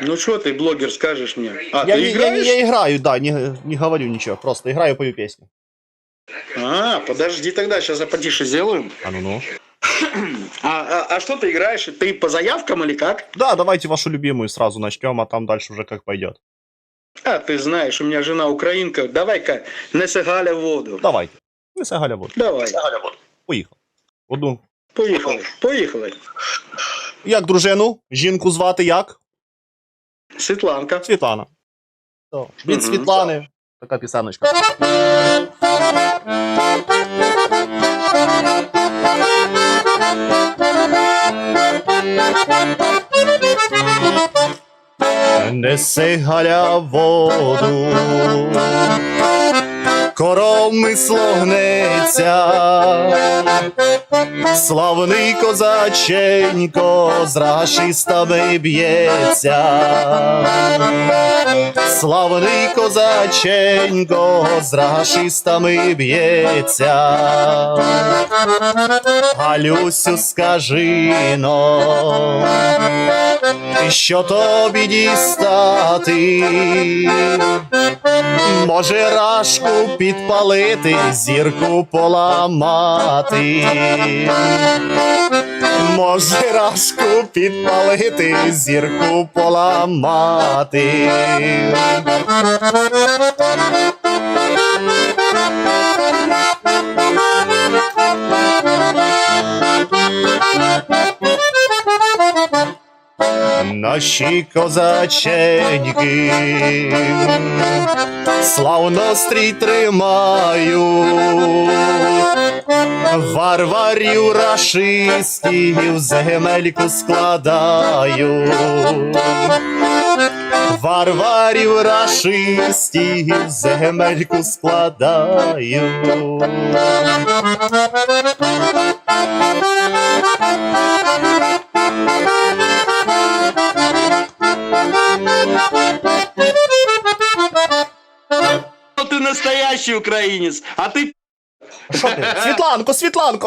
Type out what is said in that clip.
Ну что ты, блогер, скажешь мне? А, Я, ты не- я, играешь? не- я играю, да, не, не говорю ничего, просто играю, пою песню. А, подожди тогда, сейчас я потише сделаю. А ну ну. А, а, а что ты играешь? Ты по заявкам или как? Да, давайте вашу любимую сразу начнем, а там дальше уже как пойдет. А, ты знаешь, у меня жена украинка. Давай-ка, неси Галя воду. Давайте. Несе Галя воду. Давай, Поїхав. Одну. поїхали, поїхали. Як дружину? Жінку звати як? Світланка. Світлана. То, Від. Світлани. Така пісаночка. Неси Галя воду, коромисло гнеться, славний козаченько з рашистами б'ється. Славний козаченько з рашистами б'ється. Галюсю, скажи но, що тобі дістати? Може рашку підпалити, зірку поламати. Може рашку підпалити, зірку поламати. Наші козаченьки славно стрій тримають, варварів рашистів земельку складають, варварів рашистів земельку складають. Настоящий украинец, а ты Що ти? Світланко, Світланко!